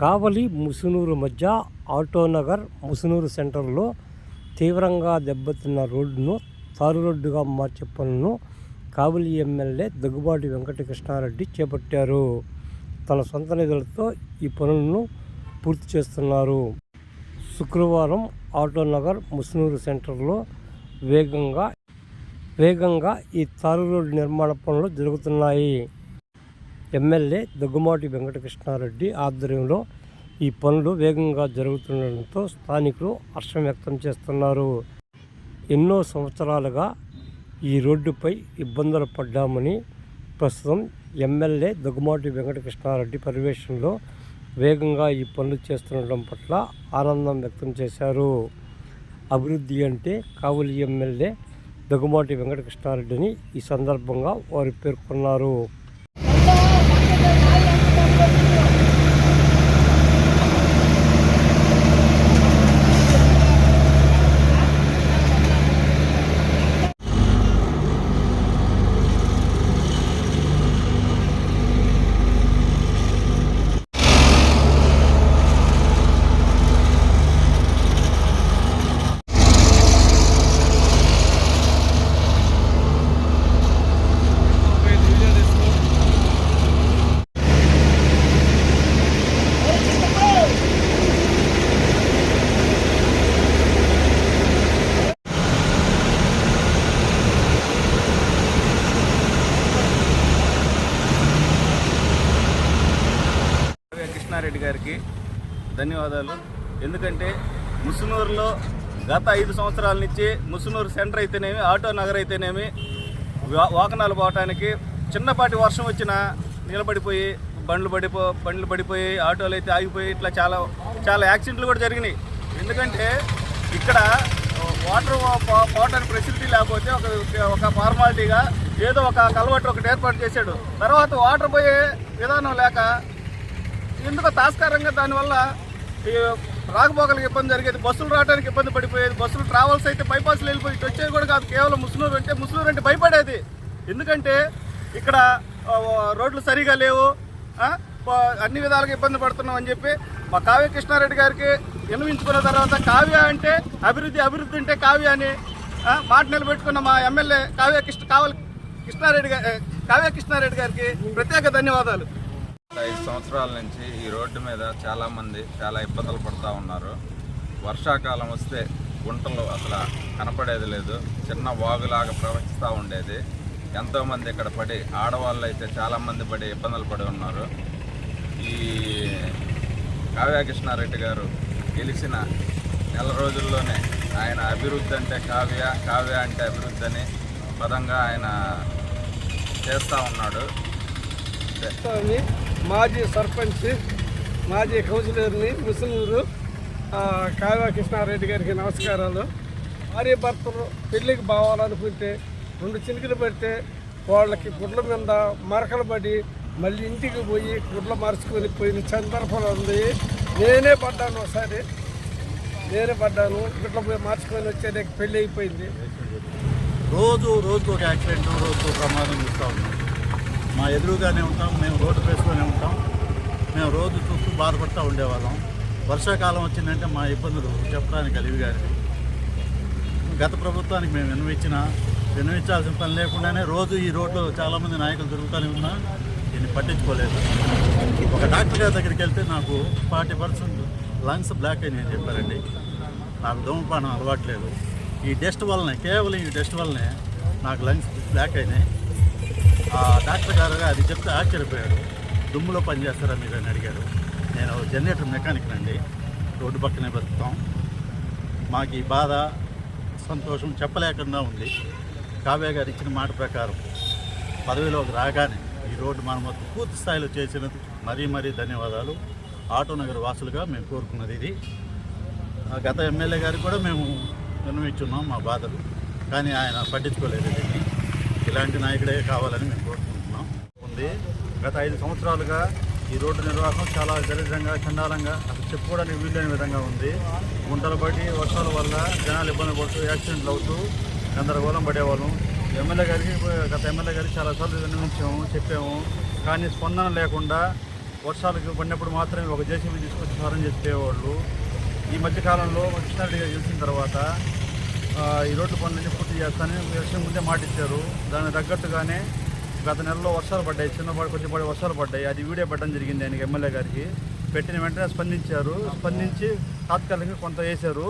కావలి ముసునూరు మధ్య ఆటోనగర్ ముసునూరు సెంటర్లో తీవ్రంగా దెబ్బతిన్న రోడ్డును తారు రోడ్డుగా మార్చే పనులను కావలి ఎమ్మెల్యే దగ్గుబాటి వెంకటకృష్ణారెడ్డి చేపట్టారు. తన సొంత నిధులతో ఈ పనులను పూర్తి చేస్తున్నారు. శుక్రవారం ఆటోనగర్ ముసునూరు సెంటర్లో వేగంగా వేగంగా ఈ తారు రోడ్డు నిర్మాణ పనులు జరుగుతున్నాయి. ఎమ్మెల్యే దగ్గుమాటి వెంకటకృష్ణారెడ్డి ఆధ్వర్యంలో ఈ పనులు వేగంగా జరుగుతుండటంతో స్థానికులు హర్షం వ్యక్తం చేస్తున్నారు. ఎన్నో సంవత్సరాలుగా ఈ రోడ్డుపై ఇబ్బందులు పడ్డామని ప్రస్తుతం ఎమ్మెల్యే దగ్గుమాటి వెంకటకృష్ణారెడ్డి పర్యవేక్షణలో వేగంగా ఈ పనులు చేస్తుండటం పట్ల ఆనందం వ్యక్తం చేశారు. అభివృద్ధి అంటే కావలి ఎమ్మెల్యే దగ్గుమాటి వెంకటకృష్ణారెడ్డిని ఈ సందర్భంగా వారు పేర్కొన్నారు కావ్య కృష్ణారెడ్డి గారికి ధన్యవాదాలు. ఎందుకంటే ముసునూరులో గత ఐదు సంవత్సరాల నుంచి ముసునూరు సెంటర్ అయితేనేమి ఆటో నగర్ అయితేనేమి వాకనాలు వాహనాలు పోవటానికి చిన్నపాటి వర్షం వచ్చినా నిలబడిపోయి బండ్లు పడిపో బండ్లు పడిపోయి ఆటోలు అయితే ఆగిపోయి ఇట్లా చాలా చాలా యాక్సిడెంట్లు కూడా జరిగినాయి. ఎందుకంటే ఇక్కడ వాటర్ పోవడానికి పోవటానికి ఫెసిలిటీ లేకపోతే ఒక ఒక ఫార్మాలిటీగా ఏదో ఒక కలవట్టు ఒకటి ఏర్పాటు చేశాడు. తర్వాత వాటర్ పోయే విధానం లేక ఎందుకో తాస్కారంగా దానివల్ల రాకపోకలకు ఇబ్బంది జరిగేది. బస్సులు రావడానికి ఇబ్బంది పడిపోయేది. బస్సులు ట్రావెల్స్ అయితే బైపాస్లు వెళ్ళిపోయి ఇటు వచ్చేది కూడా కాదు. కేవలం ముస్లూరు అంటే ముస్లూరు అంటే భయపడేది. ఎందుకంటే ఇక్కడ రోడ్లు సరిగా లేవు. అన్ని విధాలుగా ఇబ్బంది పడుతున్నాం అని చెప్పి మా కావ్య కృష్ణారెడ్డి గారికి విన్నవించుకున్న తర్వాత కావ్య అంటే అభివృద్ధి అభివృద్ధి అంటే కావ్య అని మాట నిలబెట్టుకున్న మా ఎమ్మెల్యే కావ్య కృష్ణ కావల్ కృష్ణారెడ్డి గారి కావ్య కృష్ణారెడ్డి గారికి ప్రత్యేక ధన్యవాదాలు. ఐదు సంవత్సరాల నుంచి ఈ రోడ్డు మీద చాలామంది చాలా ఇబ్బందులు పడుతూ ఉన్నారు. వర్షాకాలం వస్తే గుంటలు అసలు కనపడేది లేదు. చిన్న వాగులాగా ప్రవహిస్తూ ఉండేది. ఎంతోమంది ఇక్కడ పడి ఆడవాళ్ళు అయితే చాలామంది పడి ఇబ్బందులు పడి ఉన్నారు. ఈ కావ్యకృష్ణారెడ్డి గారు గెలిచిన నెల రోజుల్లోనే ఆయన అభివృద్ధి అంటే కావ్య కావ్య అంటే అభివృద్ధి అని పదంగా ఆయన చేస్తూ ఉన్నాడు. మాజీ సర్పంచ్ మాజీ కౌన్సిలర్ని ముసలూరు ఆ, కావ్య కృష్ణారెడ్డి గారికి నమస్కారాలు. భార్య భర్తలు పెళ్ళికి బావాలనుకుంటే రెండు చినుకులు పెడితే వాళ్ళకి గుడ్ల మీద మరకలు పడి మళ్ళీ ఇంటికి పోయి గుడ్లు మరుచుకొని పోయిన సందర్భాలు ఉంది. నేనే పడ్డాను ఒకసారి. నేనే పడ్డాను. గుడ్ల పోయి మార్చుకొని వచ్చేదానికి పెళ్ళి అయిపోయింది. రోజు రోజు ఒక యాక్సిడెంట్ రోజు ప్రమాదం చూస్తూ ఉన్నాం. మా ఎదురుగానే ఉంటాం మేము రోడ్డు వేసుకొని ఉంటాం. మేము రోజు చూస్తూ బాధపడుతూ ఉండేవాళ్ళం. వర్షాకాలం వచ్చిందంటే మా ఇబ్బందులు చెప్పడానికి కలివి కానీ గత ప్రభుత్వానికి మేము విన్నవించిన విన్నవించాల్సిన పని లేకుండానే రోజు ఈ రోడ్లో చాలామంది నాయకులు తిరుగుతూనే ఉన్నా దీన్ని పట్టించుకోలేదు. ఒక డాక్టర్ గారి దగ్గరికి వెళ్తే నాకు ఫార్టీ పర్సెంట్ లంగ్స్ బ్లాక్ అయినాయి అని చెప్పారండి. నాకు ధూమపానం అలవాట్లేదు ఈ డస్ట్ వల్లనే కేవలం ఈ డస్ట్ వల్లనే నాకు లంగ్స్ బ్లాక్ అయినాయి. డాక్టర్ గారు అది చెప్తే ఆశ్చర్యపోయాడు. దుమ్ములో పనిచేస్తారా మీరు అని అడిగారు నేను జనరేటర్ మెకానిక్ అండి. రోడ్డు పక్కనే బతుకుతాం. మాకు ఈ బాధ సంతోషం చెప్పలేకుండా ఉంది. కావ్య గారు ఇచ్చిన మాట ప్రకారం పదవిలోకి రాగానే ఈ రోడ్డు మన మొత్తం పూర్తి స్థాయిలో చేసినందుకు మరీ మరీ ధన్యవాదాలు. ఆటో నగర్ వాసులుగా మేము కోరుకున్నది ఇది. ఆ గత ఎమ్మెల్యే గారికి కూడా మేము విన్నవించున్నాం మా బాధలు. కానీ ఆయన పట్టించుకోలేదు దీన్ని. ఇలాంటి నాయకుడే కావాలని మేము కోరుకుంటున్నాం. ఉంది. గత ఐదు సంవత్సరాలుగా ఈ రోడ్డు నిర్వాహకం చాలా దరిద్రంగా చండాలంగా అసలు చెప్పుకోవడానికి వీలైన విధంగా ఉంది. గుంటలు పడి వర్షాల వల్ల జనాలు ఇబ్బంది పడుతూ యాక్సిడెంట్లు అవుతూ గందరగోళం పడేవాళ్ళం. ఎమ్మెల్యే గారికి గత ఎమ్మెల్యే గారికి చాలాసార్లు విన్నవించాము చెప్పాము. కానీ స్పందన లేకుండా వర్షాలకు పడినప్పుడు మాత్రమే ఒక జేసీబీ తీసుకొచ్చి సారం చెప్పేవాళ్ళు. ఈ మధ్యకాలంలో కృష్ణారెడ్డి గారు గెలిచిన తర్వాత ఈ రోడ్డు పనులన్నీ పూర్తి చేస్తానని విషయం ముందే మాట ఇచ్చారు దానికి తగ్గట్టుగానే గత నెలలో వర్షాలు పడ్డాయి. చిన్నపాటి కొద్దిపాటి వర్షాలు పడ్డాయి. అది వీడియో పెట్టడం జరిగింది ఆయనకి ఎమ్మెల్యే గారికి. పెట్టిన వెంటనే స్పందించారు. స్పందించి తాత్కాలికంగా కొంత వేశారు.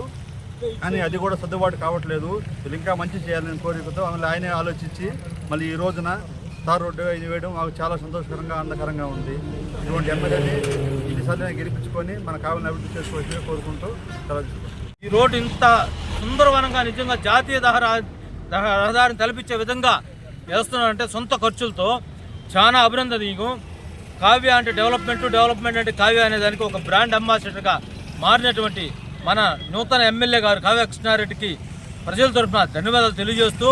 కానీ అది కూడా సర్దుబాటు కావట్లేదు. వీళ్ళు ఇంకా మంచి చేయాలని కోరికతో మళ్ళీ ఆయనే ఆలోచించి మళ్ళీ ఈ రోజున తార్ రోడ్డు ఇది వేయడం మాకు చాలా సంతోషకరంగా ఆనందకరంగా ఉంది. ఇటువంటి ఎమ్మెల్యేని ఈసారి గెలిపించుకొని మన కావాలని అభివృద్ధి చేసుకోవచ్చు కోరుకుంటూ ఈ రోడ్డు ఇంత సుందరవనంగా నిజంగా జాతీయ దహ- రహదారిని తలపించే విధంగా వేస్తున్నారంటే సొంత ఖర్చులతో చాలా అభినందనీయం కావ్య అంటే డెవలప్మెంట్ డెవలప్మెంట్ అంటే కావ్య అనే దానికి ఒక బ్రాండ్ అంబాసిడర్గా మారినటువంటి మన నూతన ఎమ్మెల్యే గారు కావ్య కృష్ణారెడ్డికి ప్రజల తరఫున ధన్యవాదాలు తెలియజేస్తూ